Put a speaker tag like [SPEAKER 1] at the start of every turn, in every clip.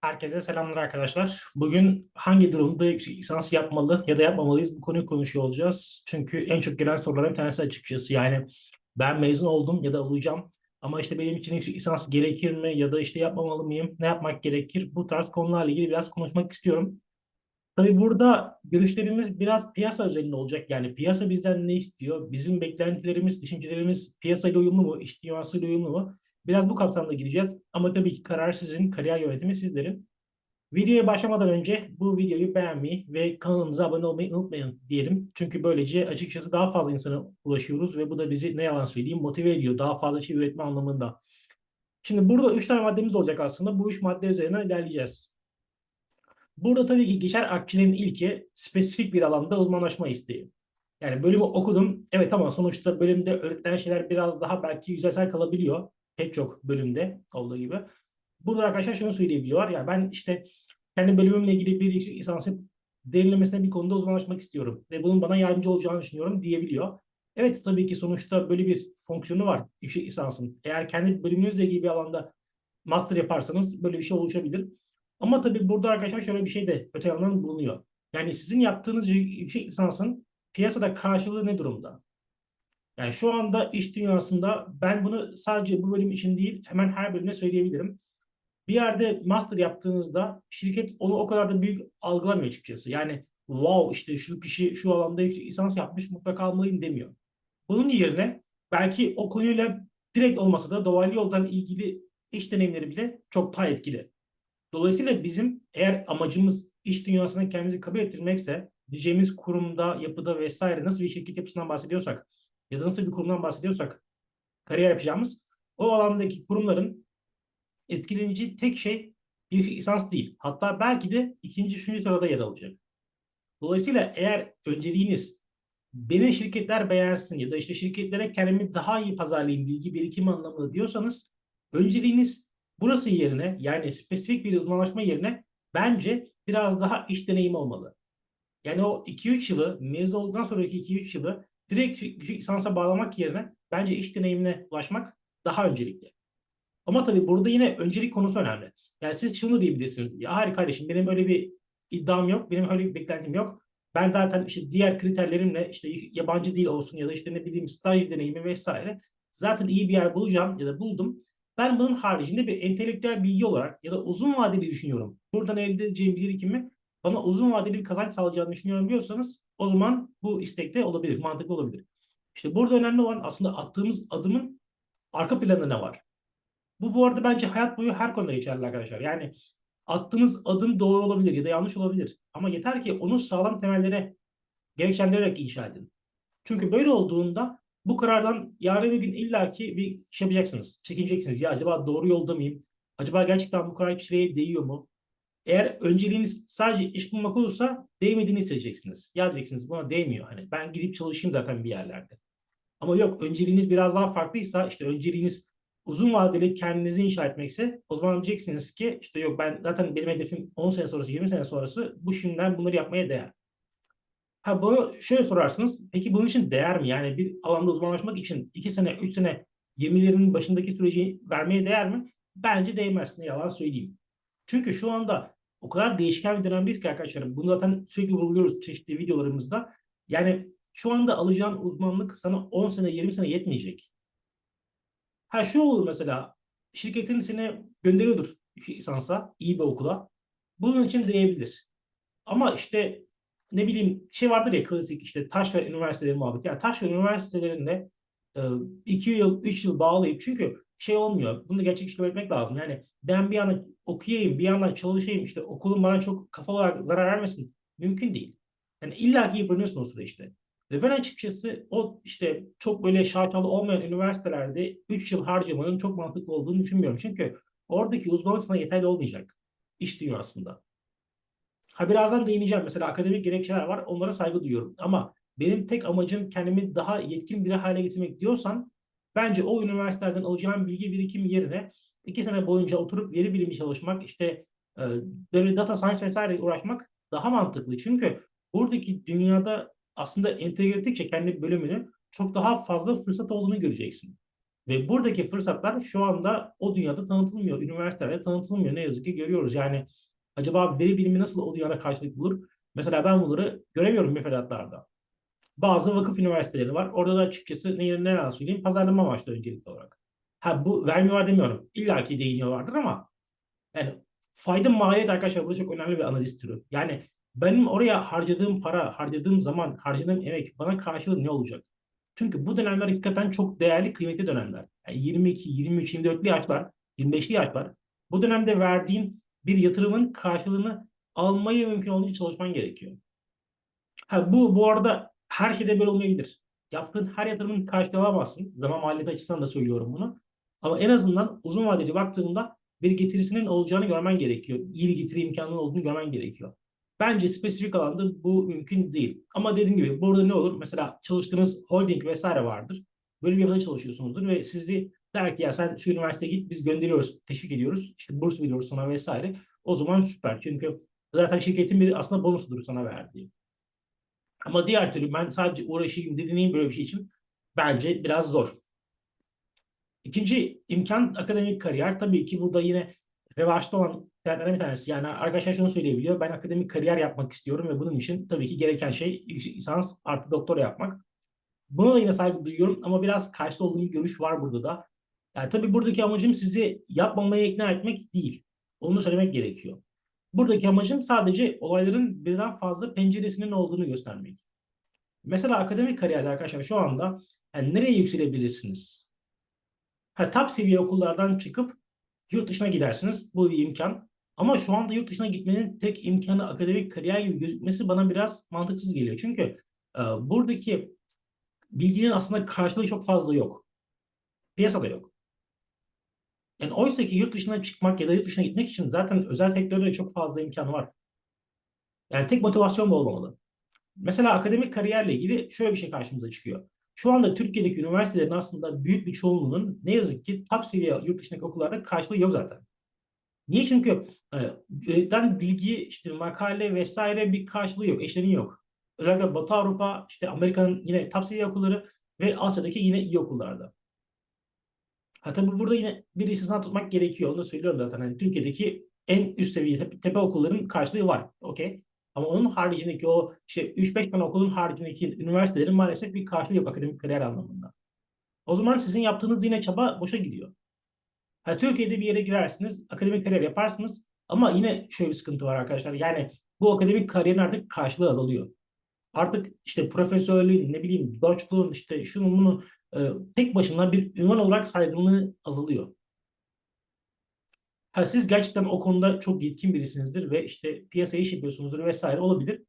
[SPEAKER 1] Herkese selamlar arkadaşlar. Bugün hangi durumda yüksek lisans yapmalı ya da yapmamalıyız bu konuyu konuşuyor olacağız. Çünkü en çok gelen soruların bir tanesi açıkçası. Yani ben mezun oldum ya da olacağım ama işte benim için yüksek lisans gerekir mi ya da işte yapmamalı mıyım, ne yapmak gerekir? Bu tarz konularla ilgili biraz konuşmak istiyorum. Tabii burada görüşlerimiz biraz piyasa üzerinde olacak. Yani piyasa bizden ne istiyor? Bizim beklentilerimiz, düşüncelerimiz piyasayla uyumlu mu, dünyasıyla uyumlu mu? Biraz bu kapsamda gideceğiz. Ama tabii ki karar sizin, kariyer yönetimi sizlerin. Videoya başlamadan önce bu videoyu beğenmeyi ve kanalımıza abone olmayı unutmayın diyelim. Çünkü böylece açıkçası daha fazla insana ulaşıyoruz ve bu da bizi ne yalan söyleyeyim motive ediyor. Daha fazla şey üretme anlamında. Şimdi burada üç tane maddemiz olacak aslında. Bu üç madde üzerine ilerleyeceğiz. Burada tabii ki geçer akçelerin ilki spesifik bir alanda uzmanlaşma isteği. Yani bölümü okudum. Evet ama sonuçta bölümde öğretilen şeyler biraz daha belki yüzeysel kalabiliyor. Pek çok bölümde olduğu gibi. Burada arkadaşlar şunu söyleyebiliyorlar. Yani ben işte kendi bölümümle ilgili bir yüksek derinlemesine bir konuda uzmanlaşmak istiyorum. Ve bunun bana yardımcı olacağını düşünüyorum diyebiliyor. Evet tabii ki sonuçta böyle bir fonksiyonu var yüksek lisansın. Eğer kendi bölümünüzle ilgili bir alanda master yaparsanız böyle bir şey oluşabilir. Ama tabii burada arkadaşlar şöyle bir şey de öte yandan bulunuyor. Yani sizin yaptığınız yüksek lisansın piyasada karşılığı ne durumda? Yani şu anda iş dünyasında ben bunu sadece bu bölüm için değil hemen her bölümde söyleyebilirim. Bir yerde master yaptığınızda şirket onu o kadar da büyük algılamıyor açıkçası. Yani wow işte şu kişi şu alanda yüksek lisans yapmış mutlaka almalıyım demiyor. Bunun yerine belki o konuyla direkt olmasa da dolaylı yoldan ilgili iş deneyimleri bile çok daha etkili. Dolayısıyla bizim eğer amacımız iş dünyasına kendimizi kabul ettirmekse diyeceğimiz kurumda, yapıda vesaire nasıl bir şirket yapısından bahsediyorsak ya da nasıl bir kurumdan bahsediyorsak kariyer yapacağımız o alandaki kurumların etkileyici tek şey yüksek lisans değil. Hatta belki de ikinci, üçüncü sırada yer alacak. Dolayısıyla eğer önceliğiniz beni şirketler beğensin ya da işte şirketlere kendimi daha iyi pazarlayayım bilgi birikimi anlamında diyorsanız önceliğiniz burası yerine yani spesifik bir uzmanlaşma yerine bence biraz daha iş deneyimi olmalı. Yani o 2-3 yılı mezun olduktan sonraki 2-3 yılı direkt lisansa bağlamak yerine bence iş deneyimine ulaşmak daha öncelikli. Ama tabii burada yine öncelik konusu önemli. Yani siz şunu diyebilirsiniz. Ya hayır kardeşim benim öyle bir iddiam yok. Benim öyle bir beklentim yok. Ben zaten işte diğer kriterlerimle işte yabancı dil olsun ya da işte ne bileyim staj deneyimi vesaire zaten iyi bir yer bulacağım ya da buldum. Ben bunun haricinde bir entelektüel bilgi olarak ya da uzun vadeli düşünüyorum. Buradan elde edeceğim birikimi bana uzun vadeli bir kazanç sağlayacağını düşünüyorum diyorsanız o zaman bu istekte olabilir, mantıklı olabilir. İşte burada önemli olan aslında attığımız adımın arka planında ne var? Bu bu arada bence hayat boyu her konuda geçerli arkadaşlar. Yani attığınız adım doğru olabilir ya da yanlış olabilir. Ama yeter ki onu sağlam temellere gerekçelendirerek inşa edin. Çünkü böyle olduğunda bu karardan yarın bir gün illaki bir şey yapacaksınız. Çekineceksiniz. Ya acaba doğru yolda mıyım? Acaba gerçekten bu karar kişiliğe değiyor mu? Eğer önceliğiniz sadece iş bulmak olursa değmediğini hissedeceksiniz. Ya diyeceksiniz buna değmiyor. Hani ben gidip çalışayım zaten bir yerlerde. Ama yok önceliğiniz biraz daha farklıysa işte önceliğiniz uzun vadeli kendinizi inşa etmekse o zaman diyeceksiniz ki işte yok ben zaten benim hedefim 10 sene sonrası 20 sene sonrası bu şimdiden bunları yapmaya değer. Ha bunu şöyle sorarsınız. Peki bunun için değer mi? Yani bir alanda uzmanlaşmak için 2 sene 3 sene 20'lerin başındaki süreci vermeye değer mi? Bence değmez. Ne yalan söyleyeyim. Çünkü şu anda o kadar değişken bir dönemdeyiz ki arkadaşlarım. Bunu zaten sürekli vurguluyoruz çeşitli videolarımızda. Yani şu anda alacağın uzmanlık sana 10 sene 20 sene yetmeyecek. Ha şu olur mesela şirketin seni gönderiyordur lisansa iyi bir okula. Bunun için değebilir. Ama işte ne bileyim şey vardır ya klasik işte Taşver Üniversiteleri muhabbeti. Yani Taşver Üniversitelerinde 2 yıl 3 yıl bağlayıp çünkü şey olmuyor. Bunu da gerçek kabul etmek lazım. Yani ben bir yandan okuyayım, bir yandan çalışayım, işte okulum bana çok kafa olarak zarar vermesin. Mümkün değil. Yani illa ki yıpranıyorsun o süreçte. Ve ben açıkçası o işte çok böyle şartalı olmayan üniversitelerde 3 yıl harcamanın çok mantıklı olduğunu düşünmüyorum. Çünkü oradaki uzmanlık sana yeterli olmayacak iş dünyasında. Ha birazdan değineceğim. Mesela akademik gerekçeler var. Onlara saygı duyuyorum. Ama benim tek amacım kendimi daha yetkin bir hale getirmek diyorsan bence o üniversitelerden alacağım bilgi birikimi yerine iki sene boyunca oturup veri bilimi çalışmak, işte e, böyle data science vesaire uğraşmak daha mantıklı. Çünkü buradaki dünyada aslında entegre kendi bölümünü çok daha fazla fırsat olduğunu göreceksin. Ve buradaki fırsatlar şu anda o dünyada tanıtılmıyor. Üniversitelerde tanıtılmıyor. Ne yazık ki görüyoruz. Yani acaba veri bilimi nasıl o dünyada karşılık bulur? Mesela ben bunları göremiyorum müfredatlarda. Bazı vakıf üniversiteleri var. Orada da açıkçası ne, ne söyleyeyim pazarlama amaçlı öncelikli olarak. Ha bu vermiyorlar demiyorum. İlla ki değiniyorlardır ama yani fayda maliyet arkadaşlar burada çok önemli bir analiz türü. Yani benim oraya harcadığım para, harcadığım zaman, harcadığım emek bana karşılığı ne olacak? Çünkü bu dönemler hakikaten çok değerli, kıymetli dönemler. Yani 22, 23, 24'lü yaşlar, 25'li yaşlar. Bu dönemde verdiğin bir yatırımın karşılığını almayı mümkün olduğunca çalışman gerekiyor. Ha, bu bu arada her şeyde böyle olmayabilir. Yaptığın her yatırımın karşılığını alamazsın. Zaman maliyeti açısından da söylüyorum bunu. Ama en azından uzun vadeli baktığında bir getirisinin olacağını görmen gerekiyor. İyi bir getiri imkanının olduğunu görmen gerekiyor. Bence spesifik alanda bu mümkün değil. Ama dediğim gibi burada ne olur? Mesela çalıştığınız holding vesaire vardır. Böyle bir yapıda çalışıyorsunuzdur ve sizi der ki ya sen şu üniversiteye git biz gönderiyoruz, teşvik ediyoruz. İşte burs veriyoruz sana vesaire. O zaman süper. Çünkü zaten şirketin bir aslında bonusudur sana verdiği. Ama diğer türlü ben sadece uğraşayım, dinleyeyim böyle bir şey için bence biraz zor. İkinci imkan akademik kariyer. Tabii ki bu da yine revaçta olan trendlerden bir tanesi. Yani arkadaşlar şunu söyleyebiliyor. Ben akademik kariyer yapmak istiyorum ve bunun için tabii ki gereken şey yüksek lisans artı doktora yapmak. Buna da yine saygı duyuyorum ama biraz karşıt olduğum bir görüş var burada da. Yani tabii buradaki amacım sizi yapmamaya ikna etmek değil. Onu söylemek gerekiyor. Buradaki amacım sadece olayların birden fazla penceresinin olduğunu göstermek. Mesela akademik kariyerde arkadaşlar şu anda yani nereye yükselebilirsiniz? Ha, top seviye okullardan çıkıp yurt dışına gidersiniz. Bu bir imkan. Ama şu anda yurt dışına gitmenin tek imkanı akademik kariyer gibi gözükmesi bana biraz mantıksız geliyor. Çünkü e, buradaki bilginin aslında karşılığı çok fazla yok. Piyasada yok. Yani oysa ki yurt dışına çıkmak ya da yurt dışına gitmek için zaten özel sektörde çok fazla imkan var. Yani tek motivasyon bu olmamalı. Mesela akademik kariyerle ilgili şöyle bir şey karşımıza çıkıyor. Şu anda Türkiye'deki üniversitelerin aslında büyük bir çoğunluğunun ne yazık ki top seviye yurt dışındaki okullarda karşılığı yok zaten. Niye? Çünkü üretilen bilgi, işte makale vesaire bir karşılığı yok, eşleni yok. Özellikle Batı Avrupa, işte Amerika'nın yine top seviye okulları ve Asya'daki yine iyi okullarda. Ha tabii burada yine bir istisna tutmak gerekiyor. Onu söylüyorum zaten. Hani Türkiye'deki en üst seviye tepe, tepe okulların karşılığı var. Okey. Ama onun haricindeki o işte 3-5 tane okulun haricindeki üniversitelerin maalesef bir karşılığı yok akademik kariyer anlamında. O zaman sizin yaptığınız yine çaba boşa gidiyor. Ha, Türkiye'de bir yere girersiniz, akademik kariyer yaparsınız ama yine şöyle bir sıkıntı var arkadaşlar. Yani bu akademik kariyerin artık karşılığı azalıyor. Artık işte profesörlüğün, ne bileyim, doçluğun, işte şunun bunun e, tek başına bir ünvan olarak saygınlığı azalıyor. Ha, siz gerçekten o konuda çok yetkin birisinizdir ve işte piyasayı iş yapıyorsunuzdur vesaire olabilir.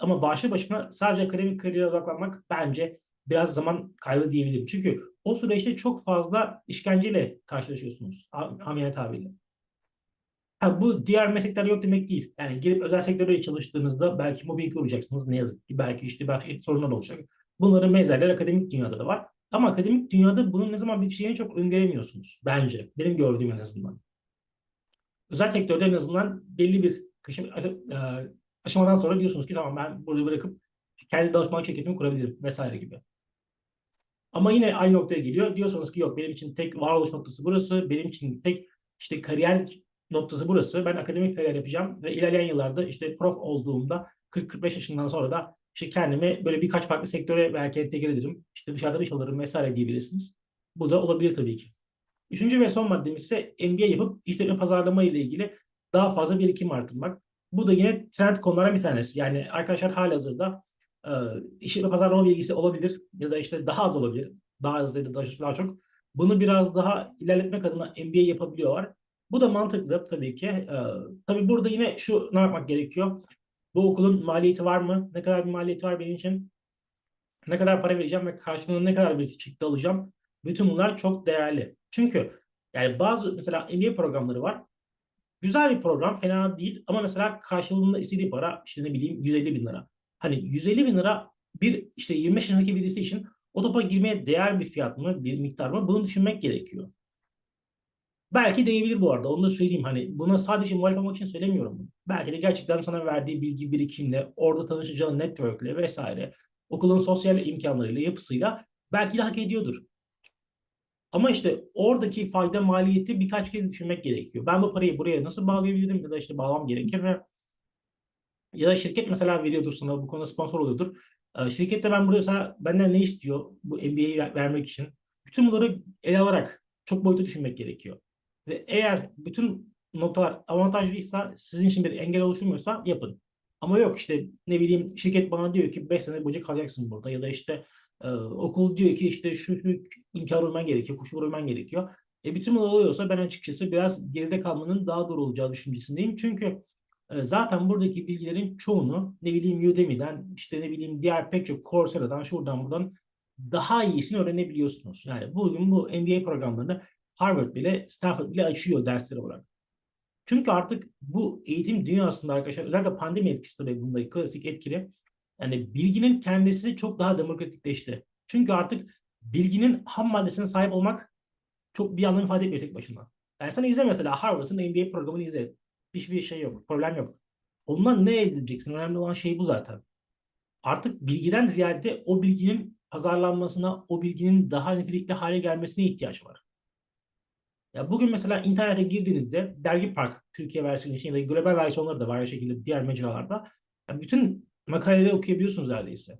[SPEAKER 1] Ama başlı başına sadece akademik kariyere odaklanmak bence biraz zaman kaybı diyebilirim. Çünkü o süreçte çok fazla işkenceyle karşılaşıyorsunuz. Ameliyat tabiriyle. Ha, bu diğer meslekler yok demek değil. Yani girip özel sektörde çalıştığınızda belki mobbing olacaksınız ne yazık ki. Belki işte belki sorunlar olacak. Bunların benzerler akademik dünyada da var. Ama akademik dünyada bunun ne zaman biteceğini çok öngöremiyorsunuz bence. Benim gördüğüm en azından. Özel sektörde en azından belli bir e, aşamadan sonra diyorsunuz ki tamam ben burada bırakıp kendi danışmanlık şirketimi kurabilirim vesaire gibi. Ama yine aynı noktaya geliyor. Diyorsanız ki yok benim için tek varoluş noktası burası. Benim için tek işte kariyer noktası burası. Ben akademik kariyer yapacağım ve ilerleyen yıllarda işte prof olduğumda 40-45 yaşından sonra da işte kendimi böyle birkaç farklı sektöre belki entegre ederim. İşte dışarıda iş alırım vesaire diyebilirsiniz. Bu da olabilir tabii ki. Üçüncü ve son maddemiz ise MBA yapıp işletme pazarlama ile ilgili daha fazla birikim artırmak. Bu da yine trend konulara bir tanesi. Yani arkadaşlar hali hazırda e, işletme pazarlama bilgisi olabilir ya da işte daha az olabilir. Daha az ya da daha çok. Bunu biraz daha ilerletmek adına MBA yapabiliyorlar. Bu da mantıklı tabii ki. E, tabii burada yine şu ne yapmak gerekiyor? Bu okulun maliyeti var mı? Ne kadar bir maliyeti var benim için? Ne kadar para vereceğim ve karşılığında ne kadar bir çıktı alacağım? Bütün bunlar çok değerli. Çünkü yani bazı mesela MBA programları var. Güzel bir program fena değil ama mesela karşılığında istediği para işte ne bileyim 150 bin lira. Hani 150 bin lira bir işte 25 yaşındaki birisi için o topa girmeye değer bir fiyat mı bir miktar mı bunu düşünmek gerekiyor. Belki değebilir bu arada onu da söyleyeyim hani buna sadece muhalif olmak için söylemiyorum bunu. Belki de gerçekten sana verdiği bilgi birikimle orada tanışacağın networkle vesaire okulun sosyal imkanlarıyla yapısıyla belki de hak ediyordur. Ama işte oradaki fayda maliyeti birkaç kez düşünmek gerekiyor. Ben bu parayı buraya nasıl bağlayabilirim ya da işte bağlamam gerekir ve ya da şirket mesela veriyordur sana bu konuda sponsor oluyordur. Ee, şirkette ben burada mesela benden ne istiyor bu MBA'yi vermek için? Bütün bunları ele alarak çok boyutlu düşünmek gerekiyor. Ve eğer bütün noktalar avantajlıysa sizin için bir engel oluşturmuyorsa yapın. Ama yok işte ne bileyim şirket bana diyor ki 5 sene boyunca kalacaksın burada ya da işte e, okul diyor ki işte şu, şu imkan uyman gerekiyor, koşul uyman gerekiyor. E bütün bunlar oluyorsa ben açıkçası biraz geride kalmanın daha doğru olacağı düşüncesindeyim. Çünkü e, zaten buradaki bilgilerin çoğunu ne bileyim Udemy'den işte ne bileyim diğer pek çok Coursera'dan şuradan buradan daha iyisini öğrenebiliyorsunuz. Yani bugün bu MBA programlarını Harvard bile Stanford bile açıyor dersler olarak. Çünkü artık bu eğitim dünyasında arkadaşlar özellikle pandemi etkisi de bunda klasik etkili. Yani bilginin kendisi çok daha demokratikleşti. Çünkü artık bilginin ham maddesine sahip olmak çok bir anlam ifade etmiyor tek başına. Yani sen izle mesela Harvard'ın MBA programını izle. Hiçbir şey yok, problem yok. Ondan ne elde edeceksin? Önemli olan şey bu zaten. Artık bilgiden ziyade o bilginin pazarlanmasına, o bilginin daha nitelikli hale gelmesine ihtiyaç var. Ya bugün mesela internete girdiğinizde Dergi Park Türkiye versiyonu için ya da global versiyonları da var aynı şekilde diğer mecralarda. Yani bütün makaleleri okuyabiliyorsunuz neredeyse.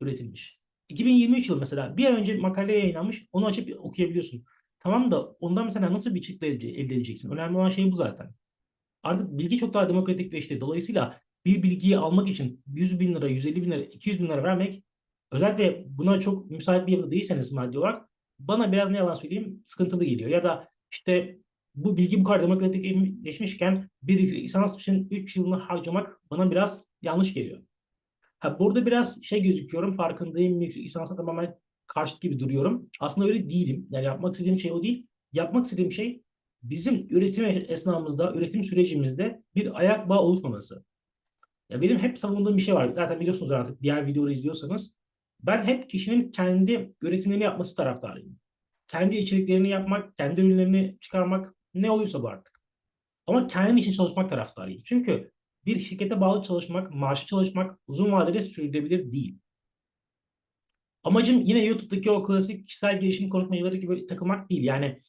[SPEAKER 1] Üretilmiş. 2023 yıl mesela bir ay önce makale yayınlanmış onu açıp okuyabiliyorsun. Tamam da ondan mesela nasıl bir çıktı elde edeceksin? Önemli olan şey bu zaten. Artık bilgi çok daha demokratikleşti. Dolayısıyla bir bilgiyi almak için 100 bin lira, 150 bin lira, 200 bin lira vermek özellikle buna çok müsait bir yapıda değilseniz maddi olarak bana biraz ne yalan söyleyeyim sıkıntılı geliyor. Ya da işte bu bilgi bu kadar demokratikleşmişken bir lisans için 3 yılını harcamak bana biraz yanlış geliyor. Ha, burada biraz şey gözüküyorum farkındayım lisansa tamamen karşıt gibi duruyorum. Aslında öyle değilim. Yani yapmak istediğim şey o değil. Yapmak istediğim şey bizim üretim esnamızda, üretim sürecimizde bir ayak bağı oluşmaması. Ya benim hep savunduğum bir şey var. Zaten biliyorsunuz artık diğer videoları izliyorsanız. Ben hep kişinin kendi üretimlerini yapması taraftarıyım. Kendi içeriklerini yapmak, kendi ürünlerini çıkarmak ne oluyorsa bu artık. Ama kendi için çalışmak taraftarıyım. Çünkü bir şirkete bağlı çalışmak, maaşı çalışmak uzun vadede sürdürülebilir değil. Amacım yine YouTube'daki o klasik kişisel gelişim konuşmaları gibi takılmak değil. Yani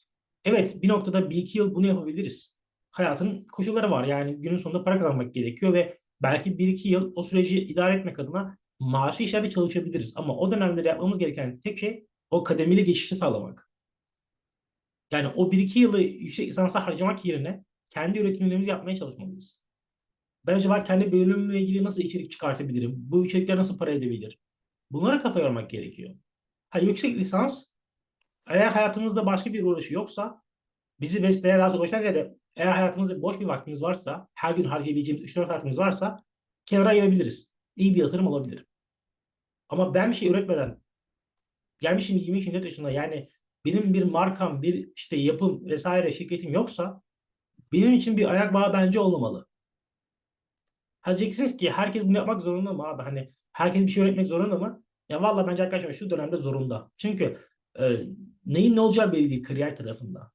[SPEAKER 1] evet bir noktada bir iki yıl bunu yapabiliriz. Hayatın koşulları var. Yani günün sonunda para kazanmak gerekiyor ve belki bir iki yıl o süreci idare etmek adına maaşı işlerde çalışabiliriz. Ama o dönemde yapmamız gereken tek şey o kademeli geçişi sağlamak. Yani o bir iki yılı yüksek lisansa harcamak yerine kendi üretimlerimizi yapmaya çalışmalıyız. Ben acaba kendi bölümümle ilgili nasıl içerik çıkartabilirim? Bu içerikler nasıl para edebilir? Bunlara kafa yormak gerekiyor. Ha, yüksek lisans eğer hayatımızda başka bir uğraşı yoksa bizi besleyen daha uğraşan ziyade eğer hayatımızda boş bir vaktimiz varsa her gün harcayabileceğimiz 3-4 saatimiz varsa kenara ayırabiliriz. İyi bir yatırım olabilir. Ama ben bir şey üretmeden gelmişim 23-24 yaşında yani benim bir markam, bir işte yapım vesaire şirketim yoksa benim için bir ayak bağı bence olmamalı. Ha diyeceksiniz ki herkes bunu yapmak zorunda mı abi? Hani herkes bir şey öğretmek zorunda mı? Ya valla bence arkadaşlar şu dönemde zorunda. Çünkü e, neyin ne olacağı belli değil kariyer tarafında.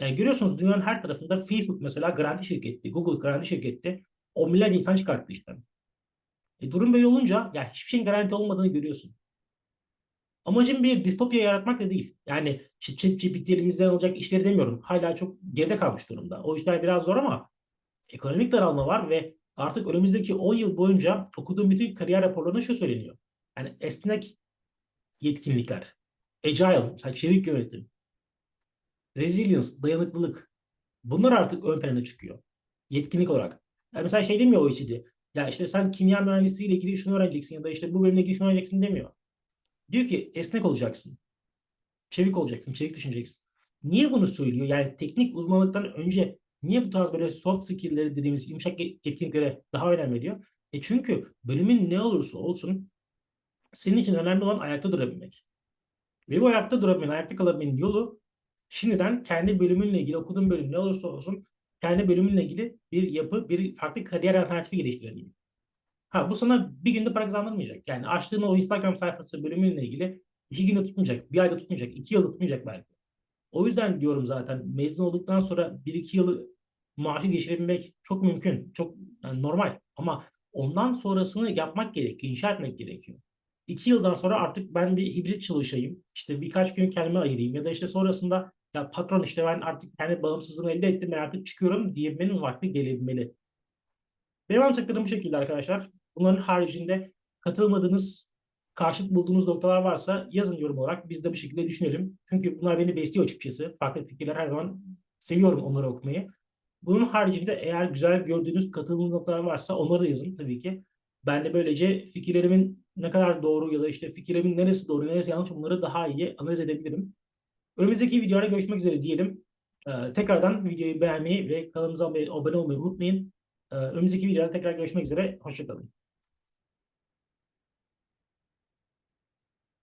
[SPEAKER 1] Yani görüyorsunuz dünyanın her tarafında Facebook mesela garanti şirketti, Google garanti şirketti. O milyar insan çıkarttı işte. E, durum böyle olunca ya hiçbir şeyin garanti olmadığını görüyorsun. Amacım bir distopya yaratmak da değil. Yani ChatGPT elimizden olacak işleri demiyorum. Hala çok geride kalmış durumda. O işler biraz zor ama ekonomik daralma var ve artık önümüzdeki 10 yıl boyunca okuduğum bütün kariyer raporlarında şu söyleniyor. Yani esnek yetkinlikler, agile, mesela çevik yönetim, resilience, dayanıklılık bunlar artık ön plana çıkıyor. Yetkinlik olarak. Yani mesela şey demiyor OECD. Ya işte sen kimya mühendisliğiyle ilgili şunu öğreneceksin ya da işte bu bölümle ilgili şunu öğreneceksin demiyor. Diyor ki esnek olacaksın. Çevik olacaksın, çevik düşüneceksin. Niye bunu söylüyor? Yani teknik uzmanlıktan önce niye bu tarz böyle soft skill'leri dediğimiz yumuşak etkinliklere daha önem veriyor? E çünkü bölümün ne olursa olsun senin için önemli olan ayakta durabilmek. Ve bu ayakta durabilmenin, ayakta kalabilmenin yolu şimdiden kendi bölümünle ilgili okuduğun bölüm ne olursa olsun kendi bölümünle ilgili bir yapı, bir farklı kariyer alternatifi geliştirebilmek. Ha bu sana bir günde para kazandırmayacak. Yani açtığın o Instagram sayfası bölümünle ilgili iki günde tutmayacak, bir ayda tutmayacak, iki yılda tutmayacak belki. O yüzden diyorum zaten mezun olduktan sonra bir iki yılı maaşı geçirebilmek çok mümkün, çok yani normal. Ama ondan sonrasını yapmak gerekiyor, inşa etmek gerekiyor. iki yıldan sonra artık ben bir hibrit çalışayım. İşte birkaç gün kendime ayırayım ya da işte sonrasında ya patron işte ben artık kendi bağımsızlığımı elde ettim ben artık çıkıyorum diyebilmenin vakti gelebilmeli. Benim anlattıklarım bu şekilde arkadaşlar. Bunların haricinde katılmadığınız, karşıt bulduğunuz noktalar varsa yazın yorum olarak. Biz de bu şekilde düşünelim. Çünkü bunlar beni besliyor açıkçası. Farklı fikirler her zaman seviyorum onları okumayı. Bunun haricinde eğer güzel gördüğünüz katıldığınız noktalar varsa onları da yazın tabii ki. Ben de böylece fikirlerimin ne kadar doğru ya da işte fikirlerimin neresi doğru, neresi yanlış bunları daha iyi analiz edebilirim. Önümüzdeki videoda görüşmek üzere diyelim. Ee, tekrardan videoyu beğenmeyi ve kanalımıza abone olmayı unutmayın. Ee, önümüzdeki videoda tekrar görüşmek üzere. Hoşçakalın.